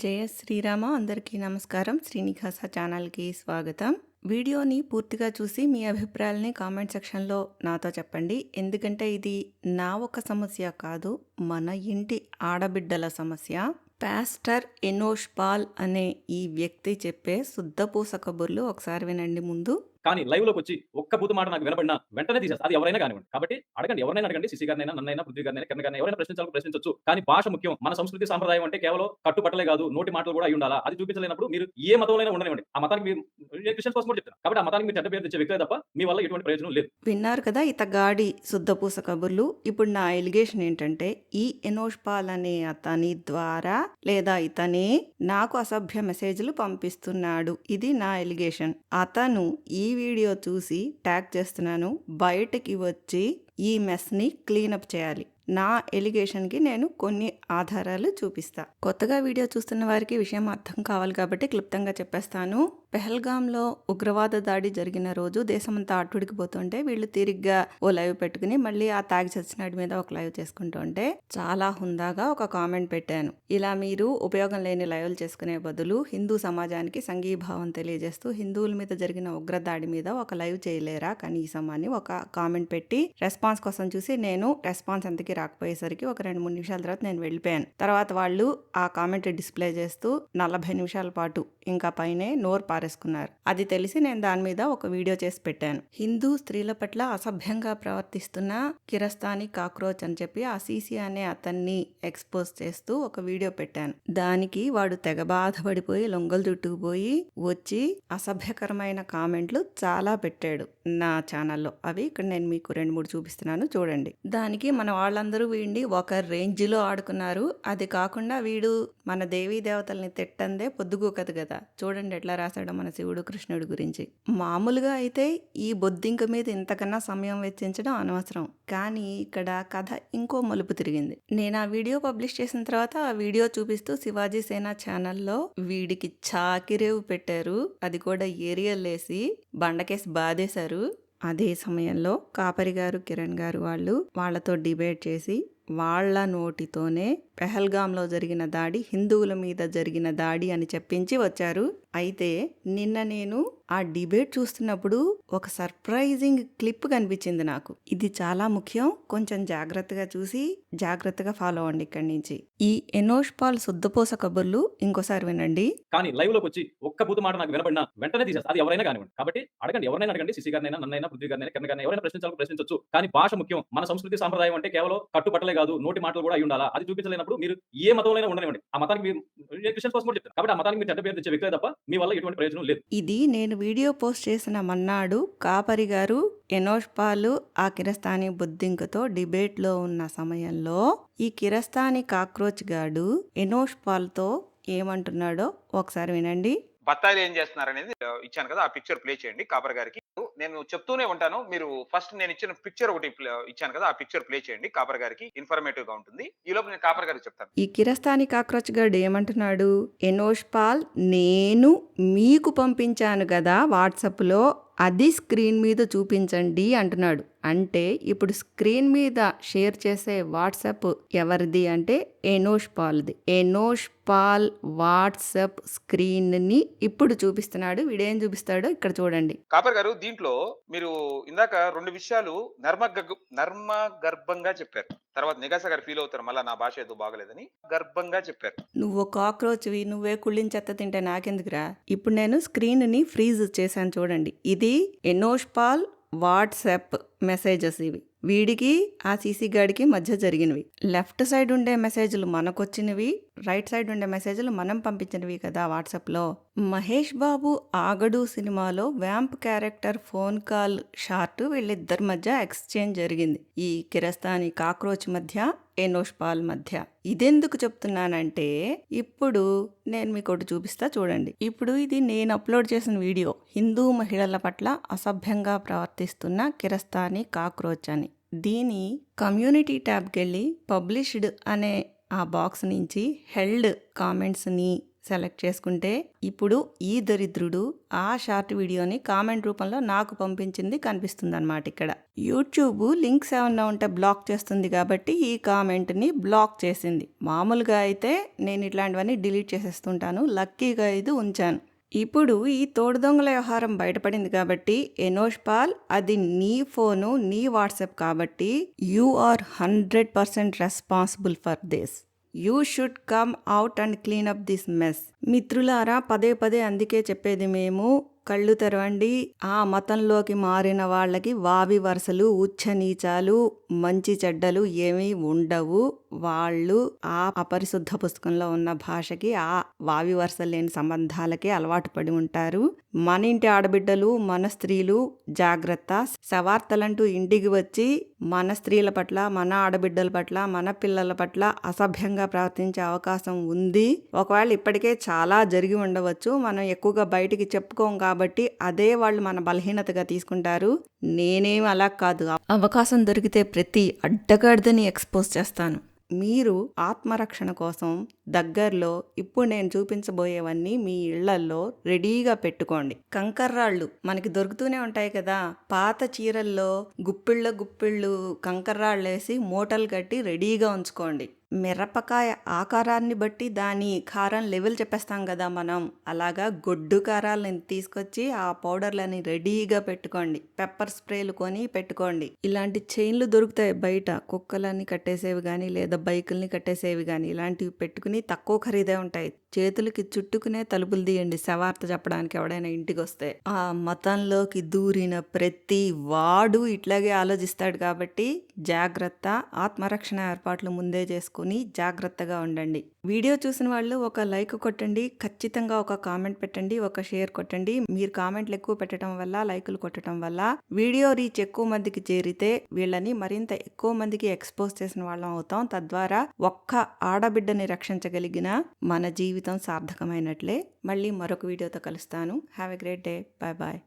జయ శ్రీరామ అందరికీ నమస్కారం. శ్రీనివాస ఛానల్కి స్వాగతం. వీడియోని పూర్తిగా చూసి మీ అభిప్రాయాలని కామెంట్ సెక్షన్లో నాతో చెప్పండి. ఎందుకంటే ఇది నా ఒక సమస్య కాదు మన ఇంటి ఆడబిడ్డల సమస్య. పాస్టర్ ఎనోష్ పాల్ అనే ఈ వ్యక్తి చెప్పే శుద్ధపూస కబుర్లు ఒకసారి వినండి ముందు. కానీ లైవ్లోకి వచ్చి ఒక్క బూతు మాట నాకు వినబడినా వెంటనే తీసేస్తా. అది ఎవరైనా కానివ్వండి. కాబట్టి అడగండి. ఎవరైనా అడగండి. సిసి గారినైనా నన్నైనా పృథ్వీ గారినైనా కిరణ్ గారిని ఎవరైనా ప్రశ్నించాలని ప్రశ్నించవచ్చు కానీ భాష ముఖ్యం. మన సంస్కృతి సాంప్రదాయం అంటే కేవలం కట్టుబట్టలే కాదు నోటి మాటలు కూడా అయి ఉండాలా? అది చూపించలేనప్పుడు మీరు ఏ మతంలో ఉండనివ్వండి. ఆ మతానికి మీరు క్రిస్టియన్స్ కోసం కూడా చెప్తాను కాబట్టి ఆ మతానికి మీరు చెడ్డ పేరు తెచ్చే వ్యక్తే తప్ప మీ వల్ల ఎటువంటి ప్రయోజనం లేదు. విన్నారు కదా ఇతగాడి శుద్ధపూస కబుర్లు. ఇప్పుడు నా ఎలిగేషన్ ఏంటంటే ఈ ఎనోష్ పాల్ అనే అతని ద్వారా లేదా ఇతనే నాకు అసభ్య మెసేజ్లు పంపిస్తున్నాడు. ఇది నా ఎలిగేషన్ అతను ఈ వీడియో చూసి ట్యాగ్ చేస్తున్నాను. బయటకి వచ్చి ఈ మెస్ని క్లీనప్ చేయాలి. నా ఎలిగేషన్కి నేను కొన్ని ఆధారాలు చూపిస్తా. కొత్తగా వీడియో చూస్తున్న వారికి విషయం అర్థం కావాలి కాబట్టి క్లుప్తంగా చెప్పేస్తాను. పెహల్గాంలో ఉగ్రవాద దాడి జరిగిన రోజు దేశమంతా అట్టుడికిపోతుంటే వీళ్ళు తిరిగ్గా ఓ లైవ్ పెట్టుకుని మళ్ళీ ఆ తాగి చచ్చినాడి మీద ఒక లైవ్ చేసుకుంటూ ఉంటే చాలా హుందాగా ఒక కామెంట్ పెట్టాను. ఇలా మీరు ఉపయోగం లేని లైవ్లు చేసుకునే బదులు హిందూ సమాజానికి సంఘీభావం తెలియజేస్తూ హిందువుల మీద జరిగిన ఉగ్ర దాడి మీద ఒక లైవ్ చేయలేరా కనీసం అని ఒక కామెంట్ పెట్టి రెస్పాన్స్ కోసం చూసి నేను రెస్పాన్స్ ఎంతకి రాకపోయేసరికి ఒక రెండు మూడు నిమిషాల తర్వాత నేను వెళ్ళిపోయాను. తర్వాత వాళ్ళు ఆ కామెంట్ డిస్ప్లే చేస్తూ నలభై నిమిషాల పాటు ఇంకా పైనే నోరు పారేసుకున్నారు. అది తెలిసి నేను దాని మీద ఒక వీడియో చేసి పెట్టాను. హిందూ స్త్రీల పట్ల అసభ్యంగా ప్రవర్తిస్తున్న కిరస్తాని కాక్రోచ్ అని చెప్పి ఆ సీసీ అనే అతన్ని ఎక్స్పోజ్ చేస్తూ ఒక వీడియో పెట్టాను. దానికి వాడు తెగ బాధపడిపోయి లొంగలు చుట్టుకుపోయి వచ్చి అసభ్యకరమైన కామెంట్లు చాలా పెట్టాడు నా ఛానల్లో. అవి ఇక్కడ నేను మీకు రెండు మూడు చూపిస్తున్నాను చూడండి. దానికి మన వాళ్ళందరూ వీడిని ఒక రేంజ్లో ఆడుకున్నారు. అది కాకుండా వీడు మన దేవీ దేవతల్ని తిట్టందే పొద్దుగూకదు కదా. చూడండి ఎట్లా రాశాడు మన శివుడు కృష్ణుడి గురించి. మామూలుగా అయితే ఈ బొద్దింక మీద ఇంతకన్నా సమయం వెచ్చించడం అనవసరం. కానీ ఇక్కడ కథ ఇంకో మలుపు తిరిగింది. నేను ఆ వీడియో పబ్లిష్ చేసిన తర్వాత ఆ వీడియో చూపిస్తూ శివాజీ సేన ఛానల్లో వీడికి చాకిరేవు పెట్టారు. అది కూడా ఏరియల్ వేసి బండకేసి బాధేశారు. అదే సమయంలో కాపరి గారు కిరణ్ గారు వాళ్ళు వాళ్ళతో డిబేట్ చేసి వాళ్ళ నోటితోనే పెహల్గాంలో జరిగిన దాడి హిందువుల మీద జరిగిన దాడి అని చెప్పించి వచ్చారు. అయితే నిన్న నేను ఆ డిబేట్ చూస్తున్నప్పుడు ఒక సర్ప్రైజింగ్ క్లిప్ కనిపించింది నాకు. ఇది చాలా ముఖ్యం. కొంచెం జాగ్రత్తగా చూసి జాగ్రత్తగా ఫాలో అవ్వండి ఇక్కడి నుంచి. ఈ ఎనోష్ పాల్ శుద్ధపోస కబుర్లు ఇంకోసారి వినండి. కానీ లైవ్లోకి వచ్చి ఒక్క బూతు మాట నాకు వినపడినా వెంటనే తీసేస్తా. అది ఎవరైనా కానివ్వండి. కాబట్టి అడగండి. ఎవరైనా అడగండి. సిసి గారినైనా నన్నైనా పృథ్వీ గారినైనా కిరణ్ గారిని ఎవరైనా ప్రశ్నించాలని ప్రశ్నించవచ్చు కానీ భాష ముఖ్యం. మన సంస్కృతి సాంప్రదాయం అంటే కేవలం కట్టుబట్టలే కాదు నోటి మాటలు కూడా అయి ఉండాలా? అది చూపించలేనప్పుడు మీరు ఏ మతంలో ఉండనివ్వండి. ఆ మతానికి మీరు క్రిస్టియన్స్ కోసం కూడా చెప్తారు కాబట్టి ఆ మతానికి మీరు చెడ్డ పేరు తెచ్చే వ్యక్తులే తప్ప మీ వల్ల ఎటువంటి ప్రయోజనం లేదు. ఇది నేను వీడియో పోస్ట్ చేసిన మన్నాడు కాపరి గారు ఎనోష్ పాలు ఆ కిరస్తాని బుద్ధింకతో డిబేట్లో ఉన్న సమయంలో ఈ కిరస్తాని కాక్రోచ్ గాడు ఎనోష్ పాల్తో ఏమంటున్నాడో ఒకసారి వినండి. బత్తాయిలు ఏం చేస్తున్నారు అనేది ఇచ్చాను కదా ఆ పిక్చర్ ప్లే చేయండి కాపర్ గారికి. నేను చెప్తూనే ఉంటాను. మీరు ఫస్ట్ నేను ఇచ్చిన పిక్చర్ ఒకటి ఇచ్చాను కదా ఆ పిక్చర్ ప్లే చేయండి. కాపర్ గారికి ఇన్ఫర్మేటివ్గా ఉంటుంది. ఈ లోపు నేను కాపర్ గారికి చెప్తాను. ఈ కిరస్తాని కాక్రోచ్ గార్డ్ ఏమంటున్నాడు? ఎనోష్ పాల్ నేను మీకు పంపించాను కదా వాట్సాప్లో అది స్క్రీన్ మీద చూపించండి అంటున్నాడు. అంటే ఇప్పుడు స్క్రీన్ మీద షేర్ చేసే వాట్సాప్ ఎవరిది అంటే ఎనోష్ పాల్ది. ఎనోష్ పాల్ వాట్సాప్ స్క్రీన్ని ఇప్పుడు చూపిస్తున్నాడు వీడేం చూపిస్తాడో ఇక్కడ చూడండి. కాపర్ గారు దీంట్లో మీరు ఇందాక రెండు విషయాలు నర్మ నర్మ గర్భంగా చెప్పారు. తర్వాత నిగాస గారు ఫీల్ అవుతారు మళ్ళీ నా భాష ఏదో బాగలేదని గర్భంగా చెప్పారు. నువ్వు కాక్రోచ్వి నువ్వే కుళ్ళిన చెత్త తింటే నాకెందుకురా? ఇప్పుడు నేను స్క్రీన్ని ఫ్రీజ్ చేశాను చూడండి. ఇది ఎనోష్ పాల్ వాట్సాప్ మెసేజెస్ ఇవి. వీడికి ఆ సీసీ గాడికి మధ్య జరిగినవి. లెఫ్ట్ సైడ్ ఉండే మెసేజ్లు మనకొచ్చినవి రైట్ సైడ్ ఉండే మెసేజ్లు మనం పంపించినవి కదా వాట్సాప్లో. మహేష్ బాబు ఆగడు సినిమాలో vamp character phone call short వీళ్ళిద్దరి మధ్య ఎక్స్చేంజ్ జరిగింది. ఈ కిరస్తాని కాక్రోచ్ మధ్య ఎనోష్ పాల్ మధ్య. ఇదెందుకు చెప్తున్నానంటే ఇప్పుడు నేను మీకు ఒకటి చూపిస్తా చూడండి. ఇప్పుడు ఇది నేను అప్లోడ్ చేసిన వీడియో. హిందూ మహిళల పట్ల అసభ్యంగా ప్రవర్తిస్తున్న కిరస్తాని కాక్రోచ్ అని. దీని కమ్యూనిటీ ట్యాబ్కి వెళ్ళి పబ్లిష్డ్ అనే ఆ బాక్స్ నుంచి హెల్డ్ కామెంట్స్ని సెలెక్ట్ చేసుకుంటే ఇప్పుడు ఈ దరిద్రుడు ఆ షార్ట్ వీడియోని కామెంట్ రూపంలో నాకు పంపించింది కనిపిస్తుంది అనమాట ఇక్కడ. యూట్యూబ్ లింక్స్ ఏమన్నా ఉంటే బ్లాక్ చేస్తుంది కాబట్టి ఈ కామెంట్ని బ్లాక్ చేసింది. మామూలుగా అయితే నేను ఇట్లాంటివన్నీ డిలీట్ చేసేస్తుంటాను. లక్కీగా ఇది ఉంచాను. ఇప్పుడు ఈ తోడు దొంగల వ్యవహారం బయటపడింది కాబట్టి ఎనోష్ పాల్ అది నీ ఫోను నీ వాట్సాప్ కాబట్టి you are hundred percent responsible for this. You should come out and clean up this mess. మిత్రులారా పదే పదే అందుకే చెప్పేది మేము కళ్ళు తెరవండి. ఆ మతంలోకి మారిన వాళ్ళకి వావి వరుసలు ఉచ్చనీచాలు మంచి చెడ్డలు ఏమీ ఉండవు. వాళ్ళు ఆ అపరిశుద్ధ పుస్తకంలో ఉన్న భాషకి ఆ వావి వరుస లేని సంబంధాలకి అలవాటు పడి ఉంటారు. మన ఇంటి ఆడబిడ్డలు మన స్త్రీలు జాగ్రత్త. సవార్తలంటూ ఇంటికి వచ్చి మన స్త్రీల పట్ల మన ఆడబిడ్డల పట్ల మన పిల్లల పట్ల అసభ్యంగా ప్రవర్తించే అవకాశం ఉంది. ఒకవేళ ఇప్పటికే చాలా జరిగి ఉండవచ్చు. మనం ఎక్కువగా బయటికి చెప్పుకోం కాబట్టి అదే వాళ్ళు మన బలహీనతగా తీసుకుంటారు. నేనేం అలా కాదు. అవకాశం దొరికితే ప్రతి అడ్డగాడిదని ఎక్స్పోజ్ చేస్తాను. మీరు ఆత్మరక్షణ కోసం దగ్గరలో ఇప్పుడు నేను చూపించబోయేవన్నీ మీ ఇళ్ళల్లో రెడీగా పెట్టుకోండి. కంకర్రాళ్ళు మనకి దొరుకుతూనే ఉంటాయి కదా. పాత చీరల్లో గుప్పిళ్ళ గుప్పిళ్ళు కంకర్రాళ్ళు వేసి మూటలు కట్టి రెడీగా ఉంచుకోండి. మిరపకాయ ఆకారాన్ని బట్టి దాని కారం లెవెల్ చెప్పేస్తాం కదా మనం. అలాగా గొడ్డు కారాలని తీసుకొచ్చి ఆ పౌడర్లని రెడీగా పెట్టుకోండి. పెప్పర్ స్ప్రేలు కొని పెట్టుకోండి. ఇలాంటి చైన్లు దొరుకుతాయి బయట. కుక్కలని కట్టేసేవి కానీ లేదా బైకుల్ని కట్టేసేవి కానీ ఇలాంటివి పెట్టుకుని తక్కువ ఖరీదే ఉంటాయి. చేతులకి చుట్టుకునే తలుపులు తీయండి శవార్త చెప్పడానికి ఎవడైనా ఇంటికి వస్తే ఆ మతంలోకి దూరిన ప్రతి వాడు ఇట్లాగే ఆలోచిస్తాడు కాబట్టి జాగ్రత్త ఆత్మరక్షణ ఏర్పాట్లు ముందే చేసుకుని జాగ్రత్తగా ఉండండి. వీడియో చూసిన వాళ్ళు ఒక లైక్ కొట్టండి ఖచ్చితంగా ఒక కామెంట్ పెట్టండి ఒక షేర్ కొట్టండి. మీరు కామెంట్లు ఎక్కువ పెట్టడం వల్ల లైకులు కొట్టడం వల్ల వీడియో రీచ్ ఎక్కువ మందికి చేరితే వీళ్ళని మరింత ఎక్కువ మందికి ఎక్స్పోజ్ చేసిన వాళ్ళం అవుతాం. తద్వారా ఒక్క ఆడబిడ్డని రక్షించగలిగిన మన జీవితం సార్థకమైనట్లే. మళ్ళీ మరొక వీడియోతో కలుస్తాను. Have a great day bye bye